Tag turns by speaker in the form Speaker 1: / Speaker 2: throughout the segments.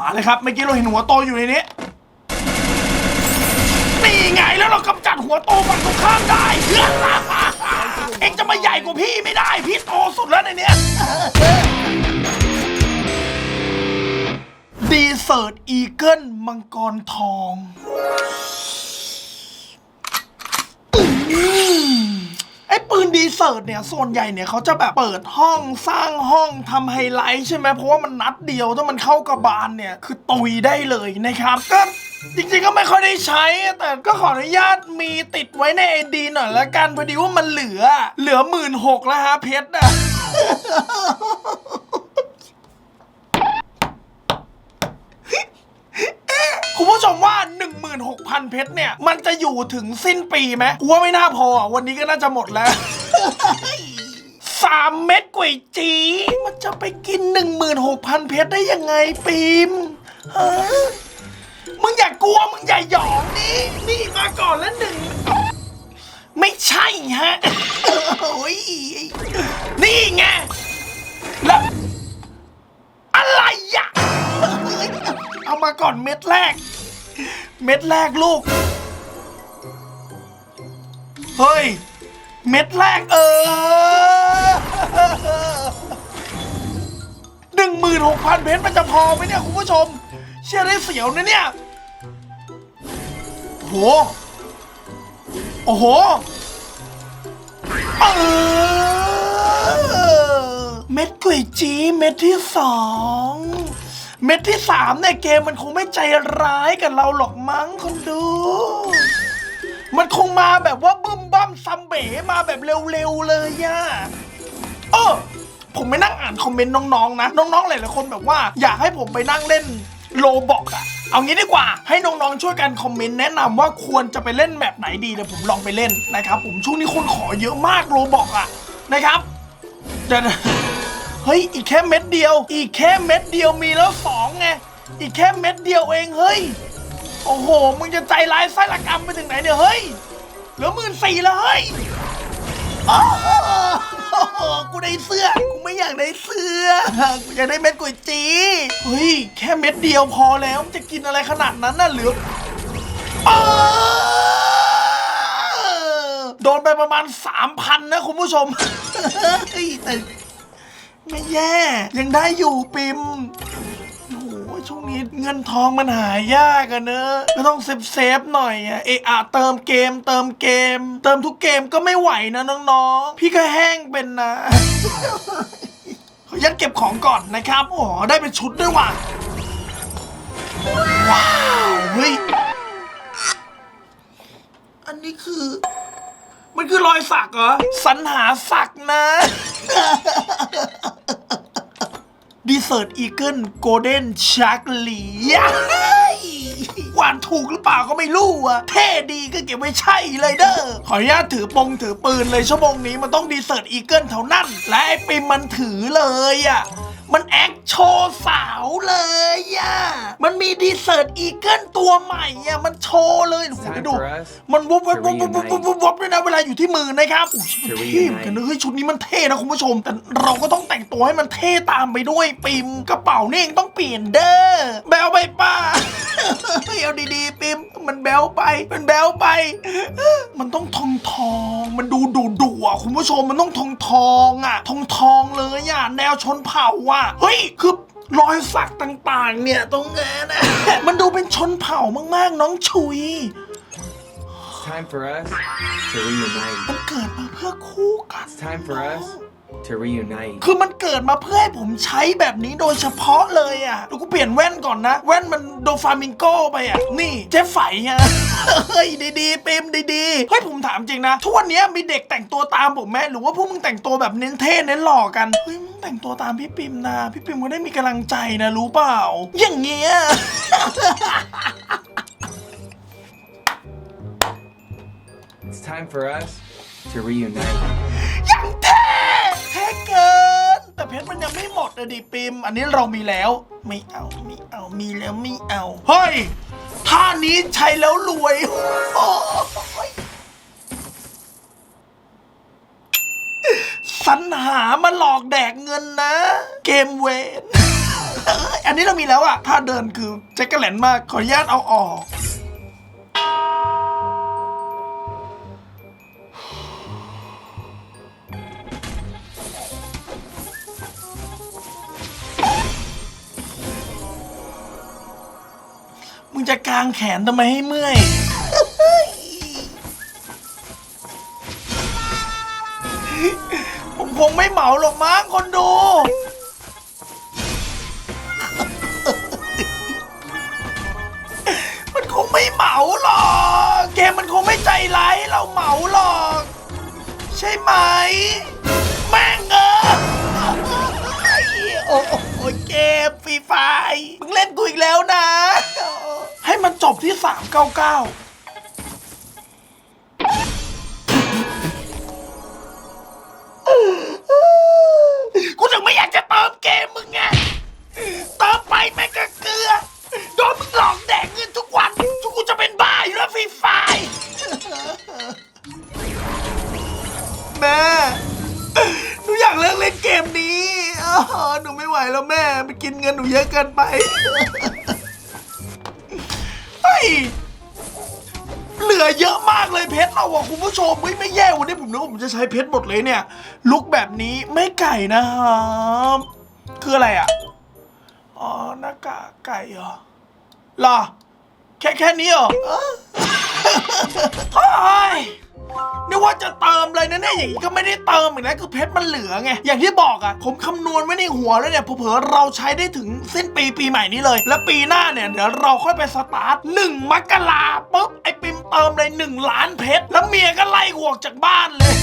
Speaker 1: มาเลยครับ เมื่อกี้เราเห็นหัวโตอยู่ในนี้ นี่ไงแล้วเรากำจัดหัวโตฝั่งตรงข้ามได้ เอ็งจะมาใหญ่กว่าพี่ไม่ได้ พี่โตสุดแล้วในเนี้ยดีเซิร์ตอีเกิลมังกรทอง อืม ไอ้ปืนดีเซิร์ตเนี่ยส่วนใหญ่เนี่ยเขาจะแบบเปิดห้องสร้างห้องทำไฮไลท์ใช่ไหมเพราะว่ามันนัดเดียวถ้ามันเข้ากระบาลเนี่ยคือตุยได้เลยนะครับก็จริงๆก็ไม่ค่อยได้ใช้ แต่ก็ขออนุญาตมีติดไว้ในไอดีหน่อยละกันพอดีว่ามันเหลือ เหลือหมื่นหกแล้วฮะเพชรอะ คุณผู้ช มว่า 16,000 เพชรเนี่ย มันจะอยู่ถึงสิ้นปีไหมกูว่าไม่น่าพออะวันนี้ก็น่าจะหมดแล้ว สามเม็ดก๋วยจีมันจะไปกิน 16,000 เพชรได้ยังไงปิมฮะมึงอย่ากลัวมึงอย่าหยองนี่นี่มาก่อนแล้วหนึ่งไม่ใช่ฮะโอ้ยนี่ไงแล้วอะไรอะเอามาก่อนเม็ดแรก เม็ดแรกลูก เฮ้ย เม็ดแรกเออหนึ่งหมื่นหกพันเพชรมันจะพอไหมเนี่ยคุณผู้ชม เชื่อได้เสียวนะเนี่ย โห โอ้โหเออเม็ดกุยจีเม็ดที่สอง เม็ดที่สามเนี่ยเกมมันคงไม่ใจร้ายกับเราหรอกมั้งคนดู มันคงมาแบบว่าบึ้มบั้มซัมเบมาแบบเร็วๆเลยย่ะเออผมไปนั่งอ่านคอมเมนต์น้องๆนะ น้องๆหลายๆคนแบบว่า อยากให้ผมไปนั่งเล่นโลบอกอะเอางี้ดีกว่าให้น้องๆช่วยกันคอมเมนต์แนะนำว่าควรจะไปเล่นแบบไหนดีเดี๋ยวผมลองไปเล่นนะครับผมช่วงนี้คนขอเยอะมากโลบอกอะนะครับเดี๋ยวน เฮ้ย อีกแค่เม็ดเดียว อีกแค่เม็ดเดียวมีแล้วสองไง อีกแค่เม็ดเดียวเองเฮ้ย โอ้โห มึงจะใจร้ายไส้ละกรรมไปถึงไหนเนี่ยเฮ้ย เหลือหมื่นสี่แล้วเฮ้ยโอ้โหกูได้เสื้อ กูไม่อยากได้เสื้อ กูอยากได้เม็ดก๋วยจีเฮ้ย แค่เม็ดเดียวพอแล้วมันจะกินอะไรขนาดนั้นน่ะเหลือโดนไปประมาณสามพันนะคุณผู้ชมแต่ ไม่แย่ ยังได้อยู่ปิมโอ้โหช่วงนี้เงินทองมันหายากอะเนอะก็ต้องเซฟเซฟๆหน่อยอะเอะอะเติมเกม เติมเกม เติมทุกเกมก็ไม่ไหวนะน้องๆ พี่ก็แห้งเป็นนะขอยัดเก็บของก่อนนะครับโอ้โหได้เป็นชุดด้วยว่ะว้าวเฮ้ยอันนี้คือ มันคือรอยสักเหรอสรรหาสักนะ ดีเซอร์ตอีเกิลโกลเด้นชักลีหวานถูกหรือเปล่าก็ไม่รู้อะเท่ดีก็เก็บไว้ใช่เลยเด้อ ขออนุญาตถือปงถือปืนเลยชั่วโมงนี้มันต้องดีเซิร์ตอีเกิลเท่านั้น และไอปิมมันถือเลยอะ มันแอคโชว์สาวเลยอะมันมีดีเซิร์ตอีเกิลตัวใหม่อะมันโชว์เลยโอ้โห
Speaker 2: Time
Speaker 1: ไปดู
Speaker 2: for us
Speaker 1: มันวุบวับ
Speaker 2: to
Speaker 1: วุบวับวุบวับ
Speaker 2: reunite
Speaker 1: วุบวับด้วยนะเวลาอยู่ที่มือนะครับอุ้ยมัน
Speaker 2: To
Speaker 1: เท่เหมือนกันนะ
Speaker 2: reunite
Speaker 1: เฮ้ยชุดนี้มันเท่นะคุณผู้ชม แต่เราก็ต้องแต่งตัวให้มันเท่ตามไปด้วยปิมกระเป๋านี่เองต้องเปลี่ยนเด้อแบลไปป้าเฮ้ยเอาดีๆปิมมันแบลไป มันแบลไป มันต้องทองทองๆมันดูดุดุๆอะคุณผู้ชมมันต้องทองทองๆอะ ทองทองๆเลยอะแนวชนเผ่าอะเฮ้ย คือรอยสักต่างๆ เนี่ยตรงนี้นะ มันดูเป็นชนเผ่ามากๆ น้องชุย
Speaker 2: It's time for us to reunite.
Speaker 1: มันเกิดมาเพื่อคู่กัน
Speaker 2: It's time for us to reunite.
Speaker 1: คือมันเกิดมาเพื่อให้ผมใช้แบบนี้โดยเฉพาะเลยอะเดี๋ยวกูเปลี่ยนแว่นก่อนนะ แว่นมันโดฟามิงโกไปอะ นี่เจ๊ไฝอะเฮ้ยดีๆปิมดีๆ เฮ้ยผมถามจริงนะ ทุกวันนี้มีเด็กแต่งตัวตามผมไหมหรือว่าพวกมึงแต่งตัวแบบเน้นเท่เน้นหล่อกัน เฮ้ยมึง แต่งตัวตามพี่ปิมนะ พี่ปิมก็ได้มีกำลังใจนะรู้เปล่า อย่างเงี้ย
Speaker 2: It's time for us to reunite.
Speaker 1: ยังเท่เท่เกิน แต่เพชรมันยังไม่หมดอะดิปิม อันนี้เรามีแล้ว ไม่เอาไม่เอามีแล้วไม่เอา เฮ้ยท่านี้ใช้แล้วรวยโอ้ย สรรหามาหลอกแดกเงินนะ เกมเวนอันนี้เรามีแล้วอะถ้าเดินคือแจ็คเกอร์แลนมาก ขออนุญาตเอาออก มึงจะกางแขนทำไมให้เมื่อย ผมคงไม่เหมาหรอกมั้งคนดู มันคงไม่เหมาหรอกเกมมันคงไม่ใจร้ายให้เราเหมาหรอก ใช่ไหม แม่งเออโอ้โหเกมฟรีไฟมึงเล่นกูอีกแล้วนะ ให้มันจบที่ 399 เยอะเกินไปเฮ้ยเหลือเยอะมากเลยเพชรเราอะคุณผู้ชมเฮ้ยไม่แย่วันนี้ผมนึกว่าผมจะใช้เพชรหมดเลยเนี่ย ลุกแบบนี้ไม่ไก่นะครับคืออะไรอะอ๋อหน้ากากไก่เหรอหรอแค่แค่นี้เหรอเอ้อเฮ้ย นึกว่าจะเติมเลยนะเนี่ยอย่างนี้ก็ไม่ได้เติมอีกนะคือเพชรมันเหลือไงอย่างที่บอกอะผมคำนวณไว้ในหัวแล้วเนี่ยเผลอๆเราใช้ได้ถึงสิ้นปีปีใหม่นี้เลย แล้วปีหน้าเนี่ยเดี๋ยวเราค่อยไปสตาร์ทหนึ่งมกราปุ๊บไอปิมเติมเลยหนึ่งล้านเพชรแล้วเมียก็ไล่กูออกจากบ้านเลย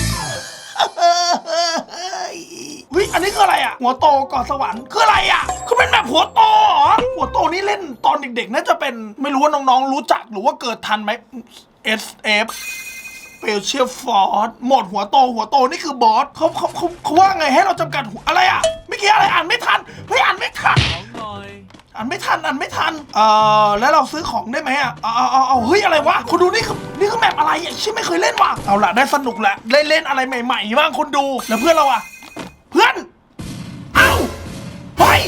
Speaker 1: เฮ้ยอันนี้คืออะไรอะ หัวโตก่อนสวรรค์คืออะไรอะคือเป็นแบบหัวโตเหรอหัวโตนี่เล่นตอนเด็กๆน่าจะเป็นไม่รู้ว่าน้องๆรู้จักหรือว่าเกิดทันไหม SF Special Force หมดหัวโตหัวโตนี่คือบอสเขาเขาเขาเขาว่าไงให้เราจำกัดหัวอะไรอะเมื่อกี้อะไรอ่านไม่ทันเฮ้ยอ่านไม่ทันอ่านไม่ทันอ่านไม่ทัน เอ่อ แล้วเราซื้อของได้ไหมอะ เอาเอาเอาเอาเฮ้ย อะไรวะคุณดูนี่คือนี่คือแมปอะไรอะชิไม่เคยเล่นว่ะ เอาละได้สนุกแหละได้เล่นอะไรใหม่ๆบ้างคนดู แล้วเพื่อนเราอะ เพื่อน เอ้าเฮ้ย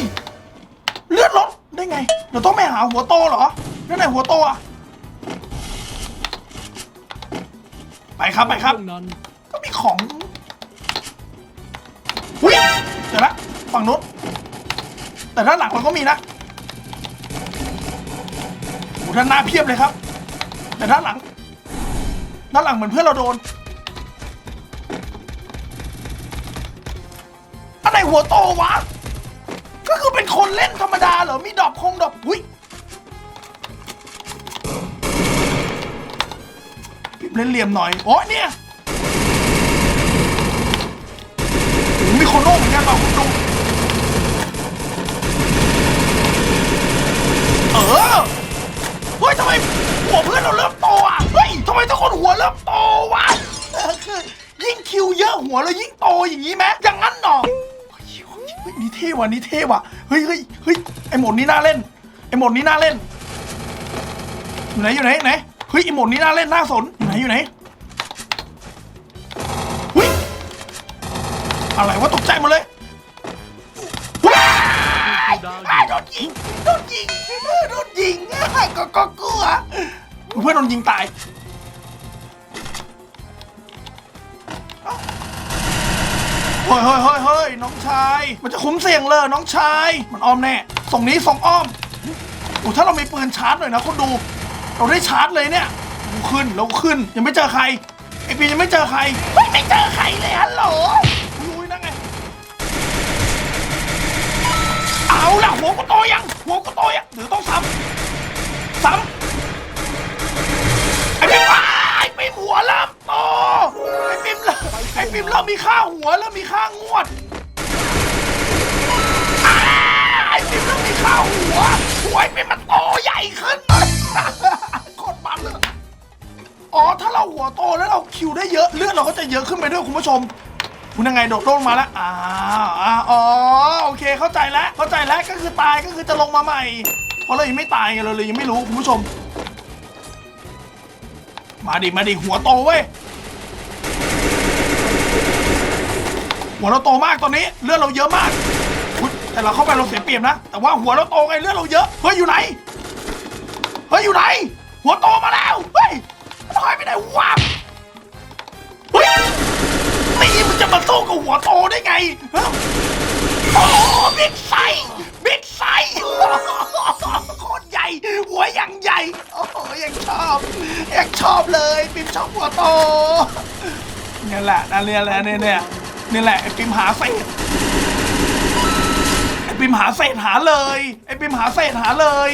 Speaker 1: เลือดลดได้ไง เราต้องไปหาหัวโตเหรอนั่นไหนหัวโตอะ ไปครับไปครับก็มีของหุ้ยเดี๋ยวละฝั่งนู้นแต่ด้านหลังเราก็มีนะโอ้ด้านหน้าเพียบเลยครับ แต่ด้านหลัง ด้านหลังเหมือนเพื่อนเราโดนอะไรหัวโตวะ ก็คือเป็นคนเล่นธรรมดาเหรอ มีดอกคงดอกอุ้ย เล่นเหลี่ยมหน่อย โอ้เนี่ยโอ้มีโคโน่เหมือนกันป่ะคุณดูเออ เฮ้ยทำไมหัวเพื่อนเราเริ่มโตอะ เฮ้ยทำไมทุกคนหัวเริ่มโตวะคือยิ่งคิวเยอะหัวเรายิ่งโตอย่างนี้ไหมอย่างนั้นหรอเฮ้ยนี่เท่ว่ะนี่เท่ว่ะ เฮ้ยเฮ้ยเฮ้ยไอหมดนี้น่าเล่น ไอหมดนี้น่าเล่นอยู่ไหนอยู่ไหนไหน เฮ้ยไอโหมดนี้น่าเล่นน่าสนอยู่ไหนอยู่ไหนเฮ้ยอะไรวะตกใจหมดเลยว้ายอ้ายโดนยิงโดนยิงโดนยิงก็ก็กลัวเพื่อนโดนยิงตายเฮ้ยเฮ้ยเฮ้ยเฮ้ยน้องชาย มันจะคุ้มเสี่ยงเลยน้องชาย มันอ้อมแน่ ส่งนี้ส่งอ้อมโอ้ถ้าเรามีปืนชาร์จหน่อยนะคนดู เราได้ชาร์จเลยเนี่ยเราขึ้นเราขึ้นยังไม่เจอใครไอปียังไม่เจอใครเฮ้ยไม่เจอใครเลยฮัลโหลอุ้ยนั่นไงเอาล่ะหัวกูโตยังหัวกูโตยังหรือต้องซ้ำซ้ำไอ้ปิมว้ายไปหัวเริ่มโตไอ้ปิมเริ่มไอ้ปิมเริ่มมีค่าหัวเริ่มมีค่างวดอ้ายไอ้ปิมเริ่มมีค่าหัวหัวไอ้ปิมมันโตใหญ่ขึ้น อ๋อ ถ้าเราหัวโตแล้วเราคิวได้เยอะเลือดเราก็จะเยอะขึ้นไปด้วยคุณผู้ชม คุณยังไงโดดลงมาแล้วอ่าอ่าอ๋อโอเคเข้าใจแล้วเข้าใจแล้วก็คือตายก็คือจะลงมาใหม่ เพราะเรายังไม่ตายไงเราเลยยังไม่รู้คุณผู้ชม มาดิมาดิหัวโตเว้ยหัวเราโตมากตอนนี้เลือดเราเยอะมากแต่เราเข้าไปเราเสียเปรียบนะ แต่ว่าหัวเราโตไงเลือดเราเยอะเฮ้ยอยู่ไหนเฮ้ยอยู่ไหน หัวโตมาแล้ว ได้ไงฮะโอ้บิ๊กไซส์บิ๊กไซส์โคตรใหญ่ หัวอย่างใหญ่ โอ้โหยังชอบยังชอบเลยปิมชอบหัวโตนี่แหละนั่นเนี่แหละเนี่ยเนี่ยนี่แหละไอ้ปิมหาเศษไอ้ปิมหาเศษหาเลยไอ้ปิมหาเศษหาเลย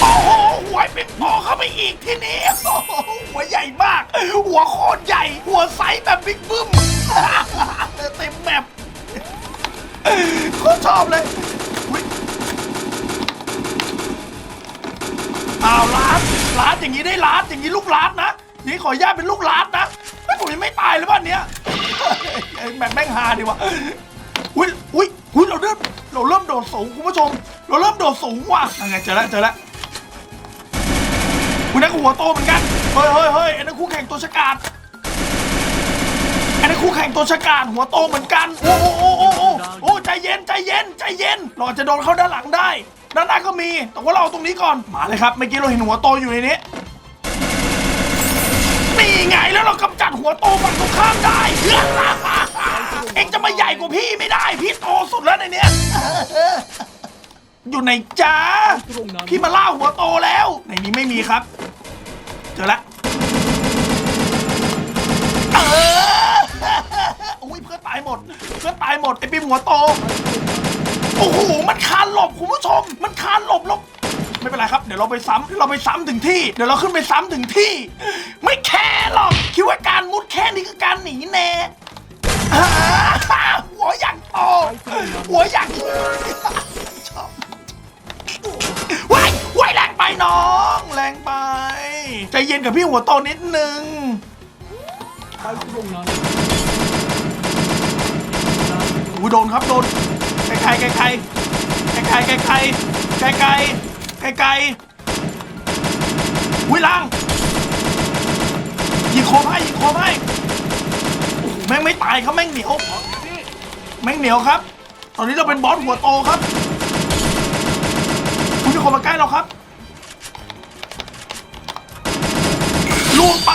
Speaker 1: โอ้โหหัวปิมโตเข้าไปอีกทีนี้โอ้โหหัวใหญ่มาก หัวโคตรใหญ่ หัวไซส์แบบบิ๊กบึ้มเต็มแบบ โคตรชอบเลยอ้าวลาดลาดอย่างนี้ได้ลาดอย่างนี้ลูกลาดนะนี้ขออนุญาตเป็นลูกลาดนะไม่ผมยังไม่ตายเลยบ้านเนี้ยไอแม่งแม่งฮาดีวะอุ้ยอุ้ยอุ้ยเราเริ่มเราเริ่มโดดสูงคุณผู้ชม เราเริ่มโดดสูงว่ะยังไงเจอแล้วเจอแล้วคุณนักหัวโตเหมือนกันเฮ้ยเฮ้ยเฮ้ยไอ้นั่นคู่แข่งตัวฉกาจ อ้นั่นคู่แข่งตัวฉกาจหัวโตเหมือนกัน โอ้โอ้โอ้โอ้โอ้โอ้ใจเย็นใจเย็นใจเย็น เราอาจจะโดนเข้าด้านหลังได้ ด้านหน้าก็มี แต่ว่าเราเอาตรงนี้ก่อน มาเลยครับ เมื่อกี้เราเห็นหัวโตอยู่ในนี้นี่ไงแล้วเรากำจัดหัวโตฝั่งตรงข้ามได้ เอ็งจะมาใหญ่กว่าพี่ไม่ได้ พี่โตสุดแล้วในเนี้ยอยู่ไหนจ้าพี่มาล่าหัวโตแล้ว ในนี้ไม่มีครับ เจอแล้วเออ ตายหมด เพื่อนตายหมดไอ้ปิมหัวโต โอ้โห มันคานหลบคุณผู้ชม มันคานหลบหลบไม่เป็นไรครับ เดี๋ยวเราไปซ้ำเราไปซ้ำถึงที่ เดี๋ยวเราขึ้นไปซ้ำถึงที่ ไม่แค่หรอก คิดว่าการมุดแค่นี้คือการหนีแน่หัวอย่างโตหัวอย่างชอบว้ายว้ายแรงไปน้อง แรงไป ใจเย็นกับพี่หัวโตนิดนึงโอ้โหโดนครับโดนไกลไกลไกลไกลไกลไกลไกลไกลไกลไกลไกลวิลังยิงคอให้ยิงคอให้โอ้โหแม่งไม่ตายครับแม่งเหนียวแม่งเหนียวครับ ตอนนี้เราเป็นบอสหัวโตครับคุณมีคนมาใกล้เราครับล่วงไป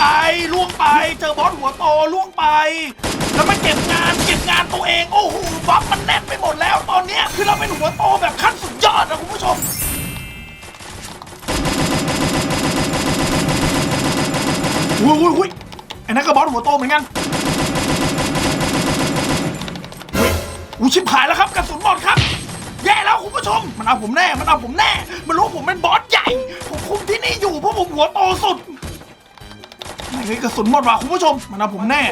Speaker 1: ล่วงไป เจอบอสหัวโตล่วงไป แล้วมาเก็บงานเก็บงานตัวเองโอ้โหบัฟมันแน่นไปหมดแล้ว ตอนเนี้ยคือเราเป็นหัวโตแบบขั้นสุดยอดนะคุณผู้ชม อุ้ยอุ้ยอุ้ยไอ้นั่นก็บอสหัวโตเหมือนกันอุ้ยอุ้ยชิบหายแล้วครับกระสุนหมดครับ แย่แล้วคุณผู้ชม มันเอาผมแน่ มันเอาผมแน่ มันรู้ผมเป็นบอสใหญ่ ผมคุมที่นี่อยู่เพราะผมหัวโตสุดไหนกระสุนหมดว่ะคุณผู้ชม มันเอาผมแน่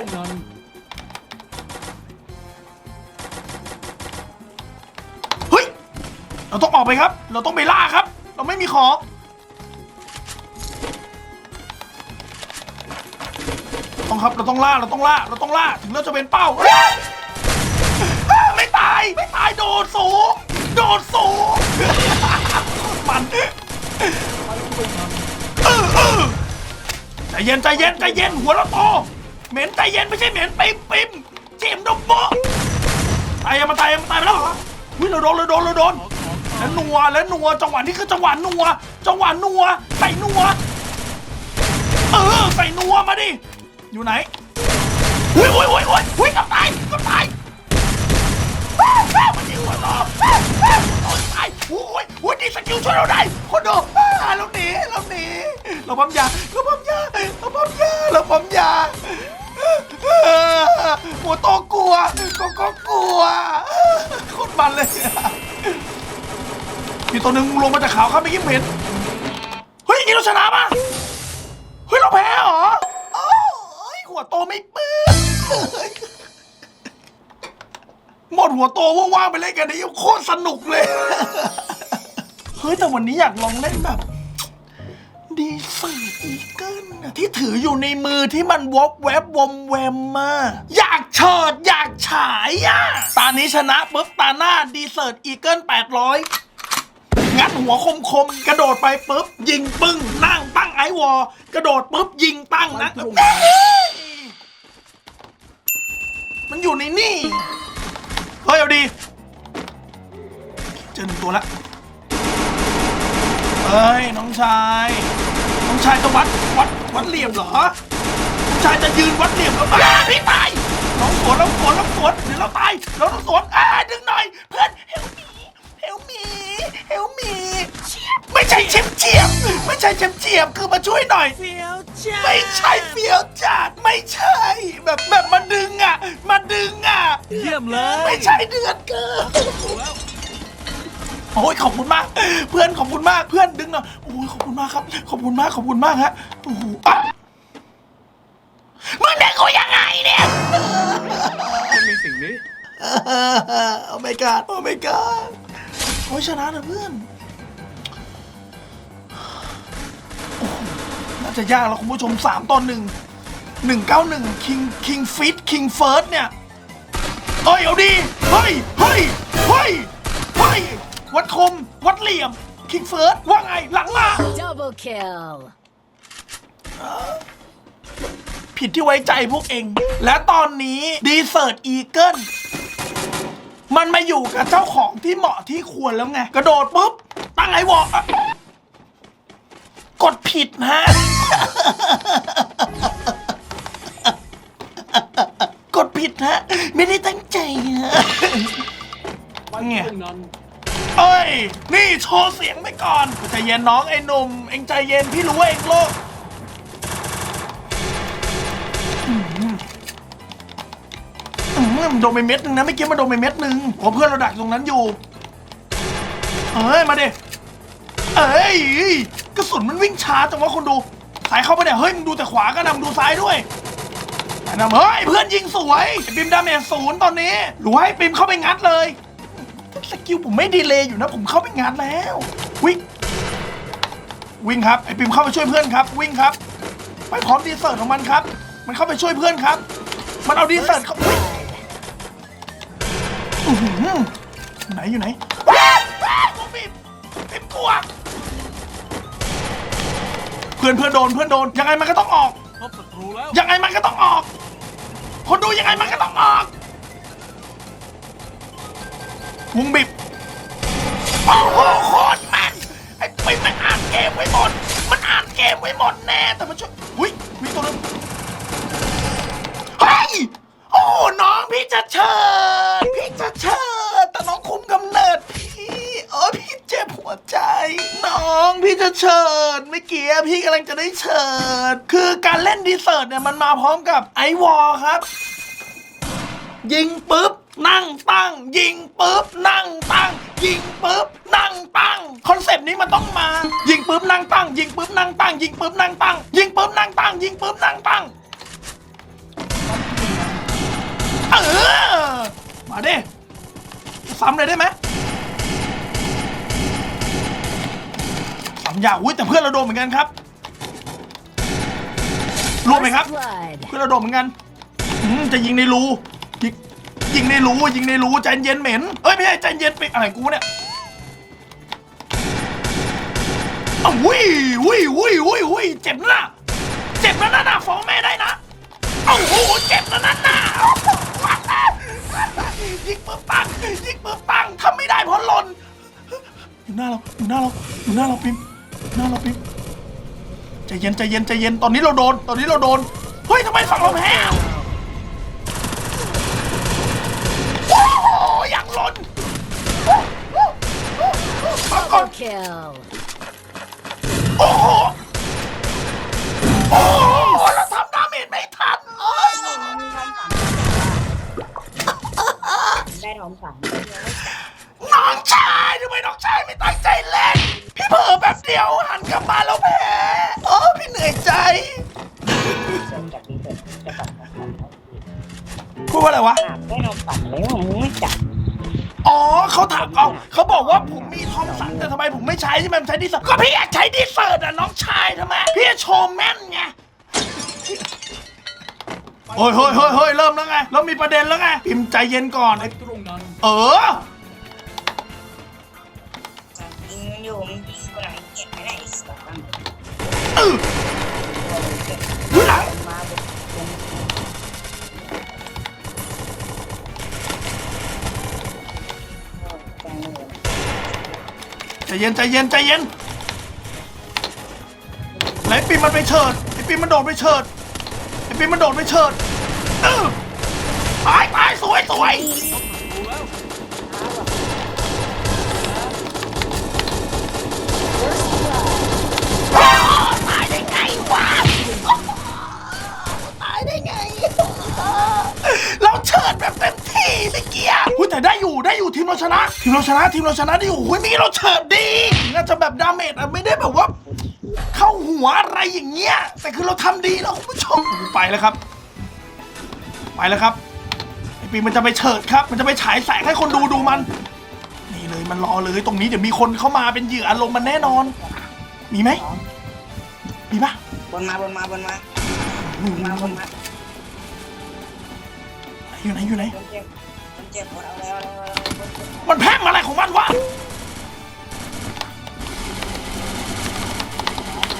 Speaker 1: เราต้องออกไปครับ เราต้องไปล่าครับ เราไม่มีของ ต้องครับ เราต้องล่า เราต้องล่า เราต้องล่า ถึงเราจะเป็นเป้า ไม่ตาย ไม่ตาย โดดสูง โดดสูงมันใจเย็นใจเย็นใจเย็นหัวเราโตเหม็นใจเย็นไม่ใช่เหม็นปิมปิมเจมดมโบตายมาตายมาตายไปแล้วเหรอวิ่งเราโดนเราโดนเราโดน แล้วนัวแล้วนัวจังหวะนี้คือจังหวะนัวจังหวะนัวใส่นัวเออใส่นัวมาดิอยู่ไหนอุ้ยอุ้ยอุ้ยอุ้ยอุ้ยกับตายกับตายอ้าวอ้าวมันยิงหัวเราะอ้อ้าวโอ้ยตายอุ้ยอุ้ยนี่สกิลช่วยเราได้คนดูอ้าเราหนีเราหนีเราปั๊มยาเราปั๊มยาเราปั๊มยาเราปั๊มยาหัวโตกลัวก็ก็กลัวคตรมันเลย มีตัวหนึ่งลงมาจากเขาครับไม่อยิ้มเห็น เฮ้ยอย่างนี้เราชนะปะเฮ้ยเราแพ้เหรอเอ้ยหัวโตไม่ปื้มหมดหัวโตว่างๆไปเล่นกันนี่โคตรสนุกเลย เฮ้ยแต่วันนี้อยากลองเล่นแบบ ดีเซอร์อีเกิลน่ะที่ถืออยู่ในมือที่มันวบแวบวมแวมมาอยากเฉิดอยากฉายอะตานี้ชนะปุ๊บตาหน้าดีเซอร์อีเกิล800 หัวคมคมกระโดดไปปุ๊บยิงปึ้งนั่งตั้งไอวอลกระโดดปุ๊บยิงตั้งนะมันอยู่ในนี่ เฮ้ยเอาดี เจอหนึ่งตัวแล้วเอ้ยน้องชาย น้องชายจะวัดวัดวัดเหลี่ยมเหรอ น้องชายจะยืนวัดเหลี่ยมเหรอบ้าพี่ตายน้องสวนน้องสวนน้องสวนเดี๋ยวเราตายเราต้องสวนอ่าดึงหน่อย เพื่อนเฮล ฮลมีไม่ใช่เชมเจียมไม่ใช่เชมเจียมคือมาช่วยหน่อยไม่ใช่เฟี้ยวจัดไม่ใช่ แบบแบบมาดึงอะ มาดึงอะ
Speaker 3: เยี่ยมเลย
Speaker 1: ไม่ใช่เดือนเกินโอ้ยขอบคุณมาก เพื่อนขอบคุณมากเพื่อนดึงหน่อยโอ้ยขอบคุณมากครับ ขอบคุณมากขอบคุณมากฮะโอ้โหอะมึงดึงกูยังไงเนี่ย
Speaker 3: จะมีสิ่งนี้
Speaker 1: โอ้ my god โอ้ my god โอ้ยชนะนะเพื่อนโอ้โหน่าจะยากแล้วคุณผู้ชม 3ต่อ1 191 King King Fit King First เนี่ยเฮ้ยเอาดีเฮ้ยเฮ้ยเฮ้ยเฮ้ยวัดคม วัดเหลี่ยม King First ว่าไงหลังมา
Speaker 4: Double kill.
Speaker 1: ผิดที่ไว้ใจพวกเอง และตอนนี้ดีเซิร์ตอีเกิล มันมาอยู่กับเจ้าของที่เหมาะที่ควรแล้วไง กระโดดปุ๊บ ตั้งไอ้วอกกดผิดนะ กดผิดฮะ ไม่ได้ตั้งใจฮะไงเอ้ย นี่โชว์เสียงไปก่อนใจเย็นน้องไอ้หนุ่ม เอ็งใจเย็นพี่รู้ว่าเองโลก อืมโดนไปเม็ดหนึ่งนะไม่อกี้มาโดนไปเม็ดหนึ่งโอ้เพื่อนเราดักตรงนั้นอยู่เอ้ยมาดิเอ้ยกระสุนมันวิ่งช้าจังวะคนดูสายเข้าไปเนี่ยเฮ้ยมึงดูแต่ขวาก็นำดูซ้ายด้วยนำเฮ้ยเพื่อนยิงสวยไอ้ปิมดาเมจศูนย์ตอนนี้หรือให้ปิมเข้าไปงัดเลยสกิลผมไม่ดีเลยอยู่นะผมเข้าไปงัดแล้ววิ่งวิ่งครับไอ้ปิมเข้าไปช่วยเพื่อนครับ วิ่งครับไปพร้อมดีเซอร์ของมันครับ มันเข้าไปช่วยเพื่อนครับ มันเอาดีเซอร์เขา ไหนอยู่ไหนว้าวว้าวผมปิมปิมกลัวเพื่อนเพื่อนโดนเพื่อนโดนยังไงมันก็ต้องออก
Speaker 3: พบศัตรูแล้ว
Speaker 1: ยังไงมันก็ต้องออก คนดูยังไงมันก็ต้องออกวงบิบโอ้โหโคตรแมันไอ้ปิมมันอ่านเกมไว้หมด มันอ่านเกมไว้หมดแน่แต่มันช่วยอุ้ยมีตัวนึงเฮ้ยโอ้โหน้องพี่จะเชิญ วใจ น้องพี่จะเชิญเมื่อกี้พี่กำลังจะได้เชิญคือการเล่นดีเซิร์ตเนี่ยมันมาพร้อมกับไอวอลครับ ยิงปุ๊บ นั่งตั้ง ยิงปุ๊บ นั่งตั้ง ยิงปุ๊บ นั่งตั้ง คอนเซปต์นี้มันต้องมา ยิงปุ๊บนั่งตั้ง ยิงปุ๊บนั่งตั้ง ยิงปุ๊บนั่งตั้ง ยิงปุ๊บนั่งตั้ง ยิงปุ๊บนั่งตั้ง เออ มาดิซ้ำเลยได้ไหม ซ้ำยากอุ้ยแต่เพื่อนเราโดนเหมือนกันครับรู้ไหมครับ
Speaker 4: Blood.
Speaker 1: เพื่อนเราโดนเหมือนกันอืมจะยิงในรูยิงยิงในรูยิงในรูใจเย็นเหม็นเอ้ยไม่ใช่ใจเย็นไปอะไรกูเนี่ยอ้าววิวิวิวิวิเจ็บนะเจ็บนะนะนะฟ้องแม่ได้นะโอ้โหเจ็บนะนะนะยิงปืนปังยิงปืนปังทำไม่ได้เพราะหล่นอยู่หน้าเราอยู่หน้าเราอยู่หน้าเราปิม หน้าเราปิมใจเย็นใจเย็นใจเย็นตอนนี้เราโดน ตอนนี้เราโดน เฮ้ยทำไมฝั่งเราแพ้โอ้โหอย่างหล่นฟังก่อน
Speaker 4: Double kill.
Speaker 1: โอ้โห โอ้โหเราทำดาเมจไม่ทันเอ้ย
Speaker 5: ได้ท้องฝัน
Speaker 1: น้องชายทำไมน้องชายไม่ตั้งใจเล่นพี่เผลอ แบบเดียวหันกลับมาแล้วแพ้เออพี่เหนื่อยใจ
Speaker 5: เสริมจากนี้เสริมจะตัดท้องฝัน
Speaker 1: พูดว่าอะไรวะ
Speaker 5: ถามได้ท้องฝันแล้วมึงไม่จับ
Speaker 1: อ๋อเขาถามเอาเขาบอกว่าผมมีทอมสันแต่ทำไมผมไม่ใช้ใช่ไหมผมใช้ดีเซอร์ก็พี่อยากใช้ดีเซอร์อะน้องชายทำไมพี่จะโชว์แม่นไงโอ้ยเฮ้ยเฮ้ยเฮ้ยเริ่มแล้วไงเริ่มมีประเด็นแล้วไงพิมพ์ใจเย็นก่อนไอ้
Speaker 3: ตรงนั้น
Speaker 1: เออ
Speaker 5: ออ
Speaker 1: ดูหลัง
Speaker 5: มาบุกเป็นแกงเย็
Speaker 1: นใจเย็นใจเย็นไอ้ปีมันไปเฉิดไอปีมันโดดไปเฉิดไอปีมันโดดไปเฉิดเออตายตายสวยสวย เต็มที่เมื่อกี้อุ้ยแต่ได้อยู่ได้อยู่ทีมเราชนะ ทีมเราชนะทีมเราชนะได้อยู่อุ้ยมีเราเฉิดดีน่าจะแบบดาเมจอะไม่ได้แบบว่า เข้าหัวอะไรอย่างเงี้ยแต่คือเราทำดีแล้วคุณผู้ชมไปแล้วครับ ไปแล้วครับไอปีมันจะไปเฉิดครับ มันจะไปฉายแสงให้คนดูดูมัน นี่เลยมันรอเลยตรงนี้เดี๋ยวมีคนเข้ามาเป็นเหยื่ออารมณ์มันแน่นอน มีไหมมีปะ
Speaker 5: บนมาบนมาบนมาบนมาบนมา
Speaker 1: อยู่ไหนอยู่ไหน
Speaker 5: คนเจ็บ คนเจ็บหมดเอาแล้วเอาแล้วเอาแล้ว
Speaker 1: มันแพร่งอะไรของมันวะ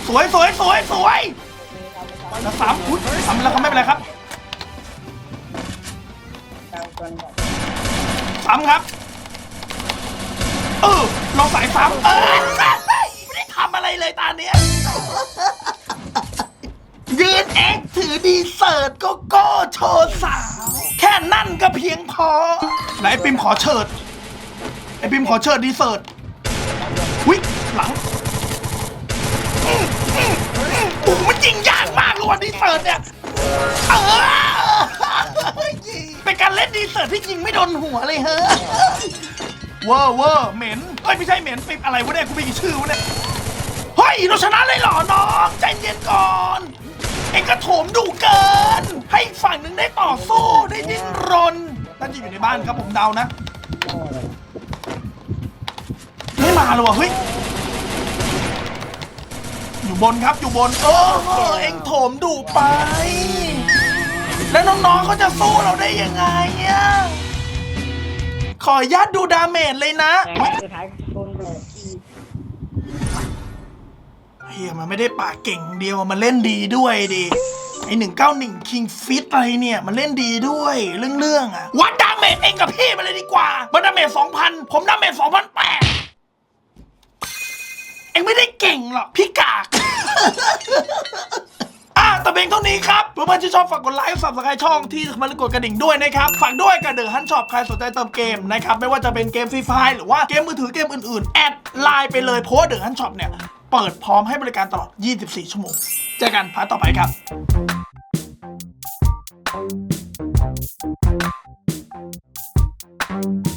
Speaker 1: สวยสวยสวยสวยแล้วสามอุ้ยสามแล้วก็ไม่เป็นไรครับ
Speaker 5: ตามคนแบบ
Speaker 1: สามครับ เออลองสายสามเออไม่ได้ทำอะไรเลยตาเนี้ยยืนเองถือดีเสิร์ตโก็โก้โชว์สาว แค่นั่นก็เพียงพอไหนไอปิมขอเชิด ไอ้ปิมขอเชิดดีเสิร์ตวิหลังอืมอืมอืมโอ้โหมันยิงยากมากเลยว่ะดีเสิร์ตเนี่ยเออเป็นการเล่นดีเสิร์ตที่ยิงไม่โดนหัวเลยเฮ้ยเวอร์เวอร์เหม็นเอ้ยไม่ใช่เหม็นปิมอะไรวะเนี่ยกูไม่กี่ชื่อวะเนี่ยเฮ้ยเราชนะเลยเหรอน้องใจเย็นก่อน เองกระโถมดุเกิน ให้อีกฝั่งหนึ่งได้ต่อสู้ได้ดิ้นรนน่าจะอยู่ในบ้านครับผมเดานะ ไม่มาเลยวะเฮ้ย อยู่บนครับอยู่บน เออเอ็งโถมดุไป แล้วน้องๆเขาจะสู้เราได้ยังไงอะขออนุญาตดูดาเมจเลยนะ
Speaker 5: แต่สุดท้ายคนแบบที
Speaker 1: เฮียมันไม่ได้ป่าเก่งเดียวมันเล่นดีด้วยดิไอหนึ่งเก้าหนึ่งคิงฟิตอะไรเนี่ย มันเล่นดีด้วยเรื่องเรื่องอะวัดดาเมจเองกับพี่มาเลยดีกว่ามันดาเมจสองพันผมดาเมจสองพันแปดเองไม่ได้เก่งหรอกพี่กากอะแต่เพียงเท่านี้ครับเพื่อนๆที่ชอบฝากกดไลค์สับสไครช่องที่สำคัญกดกระดิ่งด้วยนะครับ ฝากด้วยกับเดอะฮันช็อปใครสนใจเติมเกมนะครับ ไม่ว่าจะเป็นเกมฟรีไฟหรือว่าเกมมือถือเกมอื่นๆ แอดไลน์ไปเลยเพราะเดอะฮันช็อปเนี่ย เปิดพร้อมให้บริการตลอด 24 ชั่วโมง เจอกันพาร์ทต่อไปครับ Thank you.